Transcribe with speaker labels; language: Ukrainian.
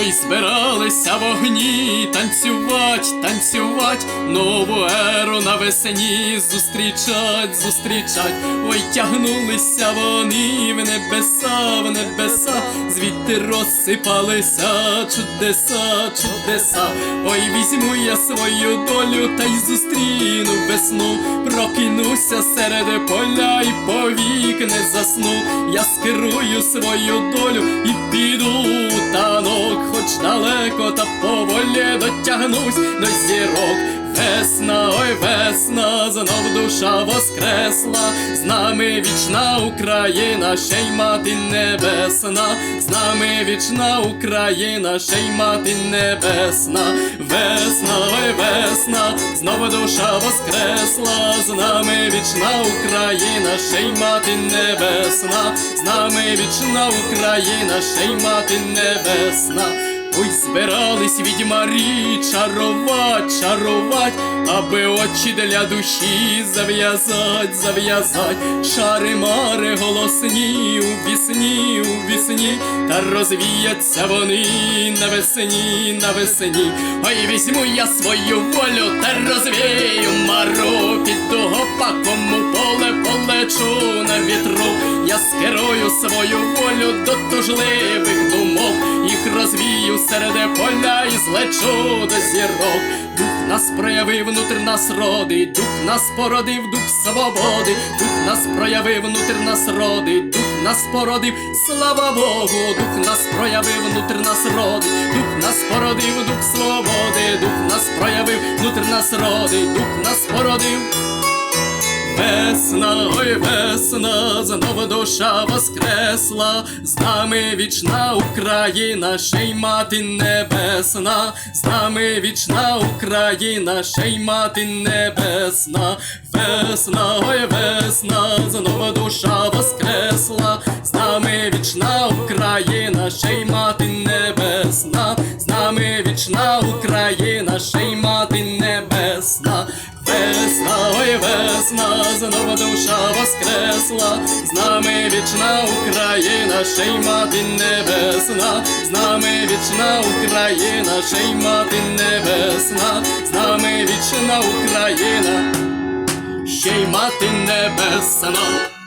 Speaker 1: Ой, збиралися вогні, танцювать, танцювать, нову еру навесні зустрічать, зустрічать, ой, тягнулися вони в небеса, в небеса, звідти розсипалися чудеса, чудеса. Ой, візьму я свою долю та й зустріну весну, прокинуся серед поля і повік не засну. Я скерую свою долю і піду хоч далеко та поволі дотягнусь до зірок. Весна, ой, весна, знов душа воскресла, з нами вічна Україна, ще й мати небесна, з нами вічна Україна, ще й мати небесна, весна, ой, весна, знову душа воскресла, з нами вічна Україна, ще й мати небесна, з нами вічна Україна, ще й мати небесна. Ой, збирались відьмарі чарувать, чарувать, аби очі для душі зав'язать, зав'язать, шари мари голосні у вісні, у вісні, та розвіяться вони навесні, навесні. Ой, візьму я свою волю та розвію мару, піду гопаком у поле полечу на вітру. Я скерую свою волю до тужливих думок, їх розвію серед поля і злечу до зірок. Дух нас проявив, внутрь нас родить, дух нас породив, дух свободи, дух нас проявив, внутрь нас родить, дух нас породив, слава Богу, дух нас проявив, внутрь нас родить, дух нас породив, дух свободи, дух нас проявив, внутрь нас родить, дух нас породив. Весна, ой, весна, знов душа воскресла, з нами вічна Україна, ще й мати небесна, з нами вічна Україна, ще й мати небесна, весна, ой, весна, знов душа воскресла, з нами вічна Україна, ще мати Весна, ой, весна, знову душа воскресла, з нами вічна Україна, ще й мати небесна, з нами вічна Україна, ще й мати небесна, з нами вічна Україна, ще й мати небесна.